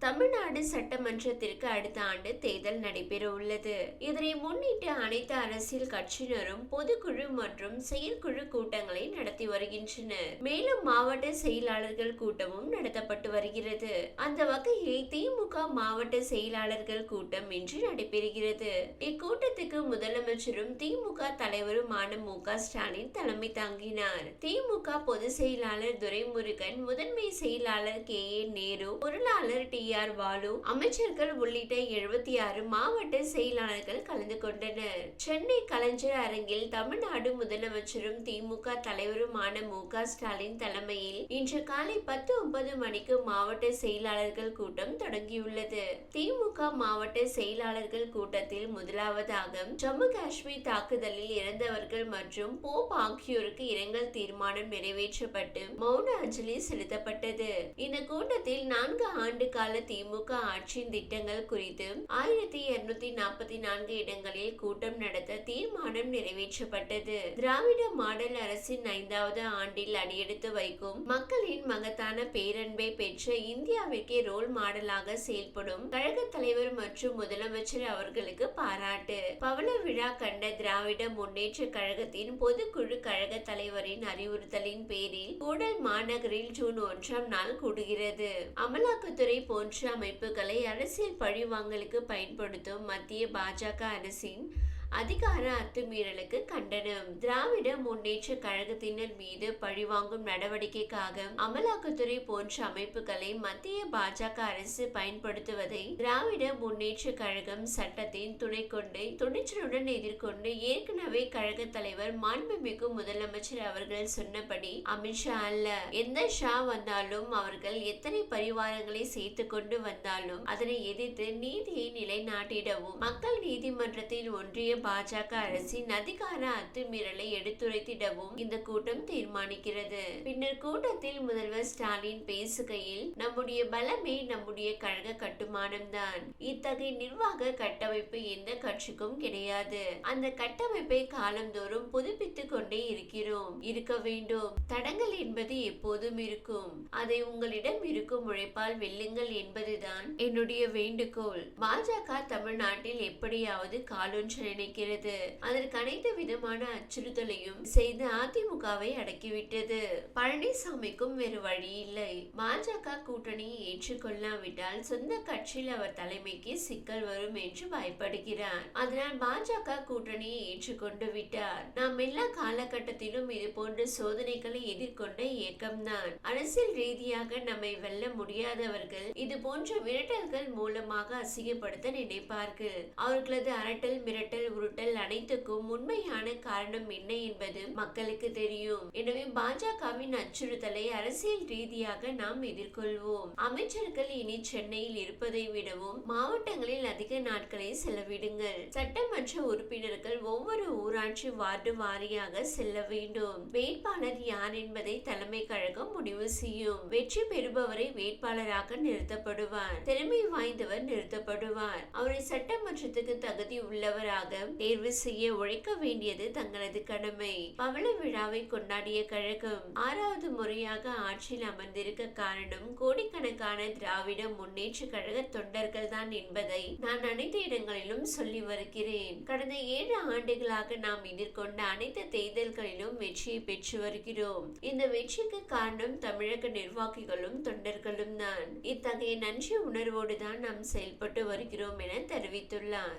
தமிழ்நாடு சட்டமன்றத்திற்கு அடுத்த ஆண்டு தேர்தல் நடைபெற உள்ளது. இதனை முன்னிட்டு அனைத்து அரசியல் கட்சியினரும் பொதுக்குழு மற்றும் செயற்குழு கூட்டங்களை நடத்தி வருகின்றனர். மேலும் மாவட்ட செயலாளர்கள் கூட்டமும் நடத்தப்பட்டு வருகிறது. அந்த வகையில் திமுக மாவட்ட செயலாளர்கள் கூட்டம் இன்று நடைபெறுகிறது. இக்கூட்டத்துக்கு முதலமைச்சரும் திமுக தலைவருமான மு. க. ஸ்டாலின் தலைமை தாங்கினார். திமுக பொதுச் செயலாளர் துரைமுருகன் முதன்மை செயலாளர் கே. ஏ. நேரு பொருளாளர் டி. ஆர் பாலு அமைச்சர்கள் உள்ளிட்ட எழுபத்தி ஆறு மாவட்ட செயலாளர்கள் கலந்து கொண்டனர். சென்னை கலைஞர் அரங்கில் தமிழ்நாடு முதலமைச்சரும் திமுக தலைவருமான மு க ஸ்டாலின் தலைமையில் இன்று காலை பத்து முப்பது மணிக்கு மாவட்ட செயலாளர்கள் கூட்டம் தொடங்கியுள்ளது. திமுக மாவட்ட செயலாளர்கள் கூட்டத்தில் முதலாவதாக ஜம்மு காஷ்மீர் தாக்குதலில் இறந்தவர்கள் மற்றும் போப் ஆகியோருக்கு இரங்கல் தீர்மானம் நிறைவேற்றப்பட்டு மௌன அஞ்சலி செலுத்தப்பட்டது. இந்த கூட்டத்தில் நான்கு ஆண்டு கால திமுக ஆட்சியின் திட்டங்கள் குறித்து ஆயிரத்தி இருநூத்தி நாற்பத்தி நான்கு இடங்களில் கூட்டம் நடத்த தீர்மானம் நிறைவேற்றப்பட்டது. திராவிட மாடல் அரசின் ஐந்தாவது ஆண்டில் அடியெடுத்து வைக்கும் மக்களின் மகத்தான பேரன்பை பெற்ற இந்தியாவிற்கே ரோல் மாடலாக செயல்படும் கழக தலைவர் மற்றும் முதலமைச்சர் அவர்களுக்கு பாராட்டு. பவள விழா கண்ட திராவிட முன்னேற்ற கழகத்தின் பொதுக்குழு கழக தலைவரின் அறிவுறுத்தலின் பேரில் கூடல் மாநகரில் ஜூன் ஒன்றாம் நாள் கூடுகிறது. அமலாக்கத்துறை போன்ற அமைப்புகளை அரசியல் பழிவாங்கலுக்கு பயன்படுத்தும் மத்திய பாஜக அரசின் அதிகார அத்துமீறலுக்கு கண்டனம். திராவிட முன்னேற்ற கழகத்தினர் மீது பழிவாங்கும் நடவடிக்கைக்காக அமலாக்கத்துறை போன்ற அமைப்புகளை மத்திய பாஜக அரசு பயன்படுத்துவதை திராவிட முன்னேற்ற கழகம் சட்டத்தின் துணை கொண்டு துணிச்சலுடன் எதிர்கொண்டு ஏற்கனவே கழக தலைவர் மாண்புமிகு முதலமைச்சர் அவர்கள் சொன்னபடி அமித்ஷா அல்ல. எந்த ஷா வந்தாலும் அவர்கள் எத்தனை பரிவாரங்களை சேர்த்து கொண்டு வந்தாலும் அதனை எதிர்த்து நீதியை நிலைநாட்டிடவும். மக்கள் நீதிமன்றத்தில் ஒன்றிய பாஜக அரசின் அதிகார அத்துமீறலை எடுத்துரைத்திடவும் இந்த கூட்டம் தீர்மானிக்கிறது. பின்னர் கூட்டத்தில் முதல்வர் ஸ்டாலின் பேசுகையில் நம்முடைய பலமே நம்முடைய கழக கட்டுமானம் தான் இத்தகைய நிர்வாக கட்டமைப்பு எந்த கட்சிக்கும் கிடையாது. அந்த கட்டமைப்பை காலந்தோறும் புதுப்பித்துக் கொண்டே இருக்கிறோம். இருக்க வேண்டும். தடங்கள் என்பது எப்போதும் இருக்கும். அதை உங்களிடம் இருக்கும் உழைப்பால் வெல்லுங்கள் என்பதுதான் என்னுடைய வேண்டுகோள். பாஜக தமிழ்நாட்டில் எப்படியாவது காலொன்று நினைக்கிறது அதற்கு அனைத்து விதமான அச்சுறுத்தலையும் செய்து அதிமுகவை அடக்கிவிட்டது. பழனிசாமிக்கும் வேறு வழி இல்லை. பாஜக கூட்டணியை ஏற்றுக்கொள்ளாவிட்டால் சொந்த கட்சியில் அவர் தலைமைக்கு சிக்கல் வரும் என்று பயப்படுகிறார். அதனால் பாஜக கூட்டணியை ஏற்றுக்கொண்டு விட்டார். நாம் எல்லா காலகட்டத்திலும் இது போன்ற சோதனைகளை எதிர்கொண்ட இயக்கம்தான். அரசியல் ரீதியாக நம்மை வெல்ல முடியாதவர்கள் இது போன்ற மிரட்டல்கள் மூலமாக அசிங்கப்படுத்த நினைப்பார்கள். அவர்களது அரட்டல் மிரட்டல் உருட்டல் அனைத்துக்கும் உண்மையான காரணம் என்ன என்பது மக்களுக்கு தெரியும். எனவே பாஜகவின் அச்சுறுத்தலை அரசியல் ரீதியாக நாம் எதிர்கொள்வோம். அமைச்சர்கள் இனி சென்னையில் இருப்பதை விடவும் மாவட்டங்களில் அதிக நாட்களை செலவிடுங்கள். சட்டமன்ற உறுப்பினர்கள் ஒவ்வொரு ஊராட்சி வார்டு வாரியாக செல்ல வேண்டும். வேட்பாளர் யார் என்பதை தலைமை கழகம் முடிவு செய்யும். வெற்றி பெறுபவரை வேட்பாளராக நிறுத்தப்படுவார். திறமை வாய்ந்தவர் நிறுத்தப்படுவார். அவரை சட்டமன்றத்துக்கு தகுதி உள்ளவராக தேர்வு செய்ய உழைக்க வேண்டியது தங்களது கடமை. பவள விழாவை கொண்டாடிய கழகம் ஆறாவது முறையாக ஆட்சியில் அமர்ந்திருக்க காரணம் கோடிக்கணக்கான திராவிட முன்னேற்ற கழக தொண்டர்கள் தான் என்பதை நான் அனைத்து இடங்களிலும் சொல்லி வருகிறேன். கடந்த ஏழு ஆண்டுகளாக நாம் எதிர்கொண்ட அனைத்து தேர்தல்களிலும் வெற்றியை பெற்று வருகிறோம். இந்த வெற்றிக்கு காரணம் தமிழக நிர்வாகிகளும் தொண்டர்களும் தான் இத்தகைய நன்றி உணர்வோடு தான் நாம் செயல்பட்டு வருகிறோம் என தெரிவித்துள்ளார்.